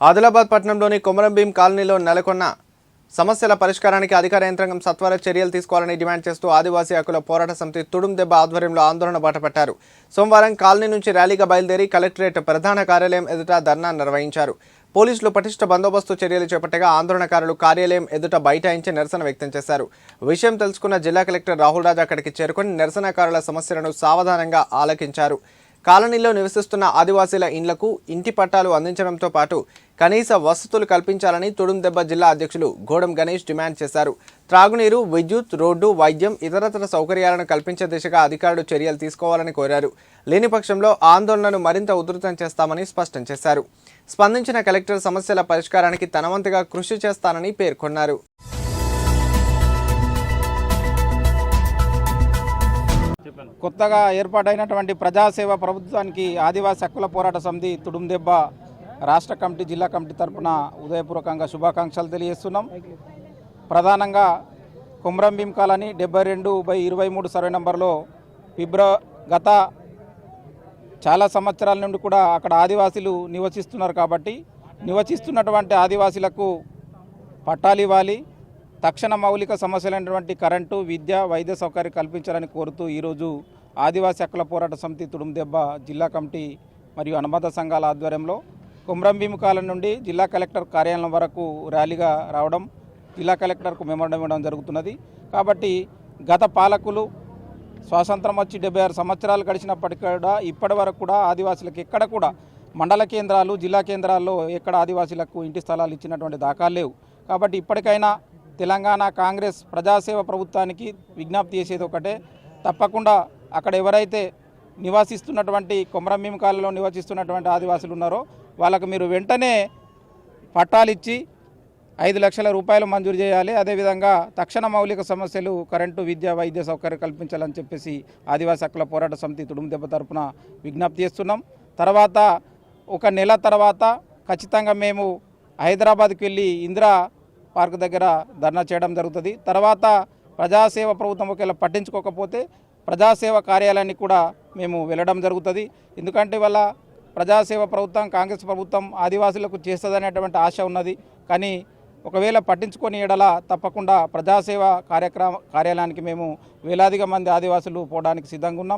ఆదిలాబాద్ పట్టణంలోని కొమరంభీం కాలనీలో నెలకొన్న సమస్యల పరిష్కారానికి అధికార యంత్రాంగం సత్వర చర్యలు తీసుకోవాలని డిమాండ్ చేస్తూ ఆదివాసీ హక్కుల పోరాట సమితి తుడుం దెబ్బ ఆధ్వర్యంలో ఆందోళన బాటపట్టారు. సోమవారం కాలనీ నుంచి ర్యాలీగా బయలుదేరి కలెక్టరేట్ ప్రధాన కార్యాలయం ఎదుట ధర్నా నిర్వహించారు. పోలీసులు పటిష్ట బందోబస్తు చర్యలు చేపట్టగా ఆందోళనకారులు కార్యాలయం ఎదుట బైఠాయించి నిరసన వ్యక్తం చేశారు. విషయం తెలుసుకున్న జిల్లా కలెక్టర్ రాహుల్ రాజ్ అక్కడికి చేరుకుని నిరసనకారుల సమస్యలను సావధానంగా ఆలకించారు. కాలనీలో నివసిస్తున్న ఆదివాసీల ఇండ్లకు ఇంటి పట్టాలు అందించడంతో పాటు కనీస వసతులు కల్పించాలని తుడుందెబ్బ జిల్లా అధ్యక్షులు గోడం గణేష్ డిమాండ్ చేశారు. త్రాగునీరు విద్యుత్ రోడ్డు వైద్యం ఇతరతర సౌకర్యాలను కల్పించే దిశగా అధికారులు చర్యలు తీసుకోవాలని కోరారు. లేని పక్షంలో ఆందోళనను మరింత ఉధృతం చేస్తామని స్పష్టం చేశారు. స్పందించిన కలెక్టర్ సమస్యల పరిష్కారానికి తనవంతుగా కృషి చేస్తానని పేర్కొన్నారు. కొత్తగా ఏర్పాటైనటువంటి ప్రజాసేవ ప్రభుత్వానికి ఆదివాసీ హక్కుల పోరాట సమితి తుడుందెబ్బ రాష్ట్ర కమిటీ జిల్లా కమిటీ తరఫున ఉదయపూర్వకంగా శుభాకాంక్షలు తెలియజేస్తున్నాం. ప్రధానంగా కుమ్రంభీం కాలనీ డెబ్బై రెండు బై ఇరవై మూడు సర్వే నెంబర్లో ఫిబ్ర గత చాలా సంవత్సరాల నుండి కూడా అక్కడ ఆదివాసీలు నివసిస్తున్నారు కాబట్టి నివసిస్తున్నటువంటి ఆదివాసీలకు పట్టాలు ఇవ్వాలి. తక్షణ మౌలిక సమస్యలైనటువంటి కరెంటు విద్య వైద్య సౌకర్యం కల్పించాలని కోరుతూ ఈరోజు ఆదివాసీ హక్కుల పోరాట సమితి తుడుందెబ్బ జిల్లా కమిటీ మరియు అనుబంధ సంఘాల ఆధ్వర్యంలో కుమ్రంభీము కాలం నుండి జిల్లా కలెక్టర్ కార్యాలయం వరకు ర్యాలీగా రావడం జిల్లా కలెక్టర్కు మెమోరం ఇవ్వడం జరుగుతున్నది. కాబట్టి గత పాలకులు స్వాతంత్రం వచ్చి డెబ్బై ఆరు సంవత్సరాలు గడిచినప్పటికీ కూడా ఇప్పటి వరకు కూడా ఆదివాసులకు ఎక్కడ కూడా మండల కేంద్రాలు జిల్లా కేంద్రాల్లో ఎక్కడ ఆదివాసీలకు ఇంటి స్థలాలు ఇచ్చినటువంటి దాఖలు లేవు. కాబట్టి ఇప్పటికైనా తెలంగాణ కాంగ్రెస్ ప్రజాసేవ ప్రభుత్వానికి విజ్ఞప్తి చేసేది ఒకటే. తప్పకుండా అక్కడ ఎవరైతే నివసిస్తున్నటువంటి కొమరంభీం కాలంలో నివసిస్తున్నటువంటి ఆదివాసులు ఉన్నారో వాళ్ళకు మీరు వెంటనే పట్టాలిచ్చి ఐదు లక్షల రూపాయలు మంజూరు చేయాలి. అదేవిధంగా తక్షణ మౌలిక సమస్యలు కరెంటు విద్య వైద్య సౌకర్యం కల్పించాలని చెప్పేసి ఆదివాసీ హక్కుల పోరాట సమితి తుడుము దెబ్బ తరపున విజ్ఞప్తి చేస్తున్నాం. తర్వాత ఒక నెల తర్వాత ఖచ్చితంగా మేము హైదరాబాద్కి వెళ్ళి ఇందిరా పార్క్ దగ్గర ధర్నా చేయడం జరుగుతుంది. తర్వాత ప్రజాసేవ ప్రభుత్వం ఒకవేళ పట్టించుకోకపోతే ప్రజాసేవ కార్యాలయానికి కూడా మేము వెళ్ళడం జరుగుతుంది. ఎందుకంటే వాళ్ళ ప్రజాసేవ ప్రభుత్వం కాంగ్రెస్ ప్రభుత్వం ఆదివాసులకు చేస్తుందనేటువంటి ఆశ ఉన్నది. కానీ ఒకవేళ పట్టించుకొని ఎడల తప్పకుండా ప్రజాసేవ కార్యక్రమ కార్యాలయానికి మేము వేలాదిగా మంది ఆదివాసులు పోవడానికి సిద్ధంగా ఉన్నాం.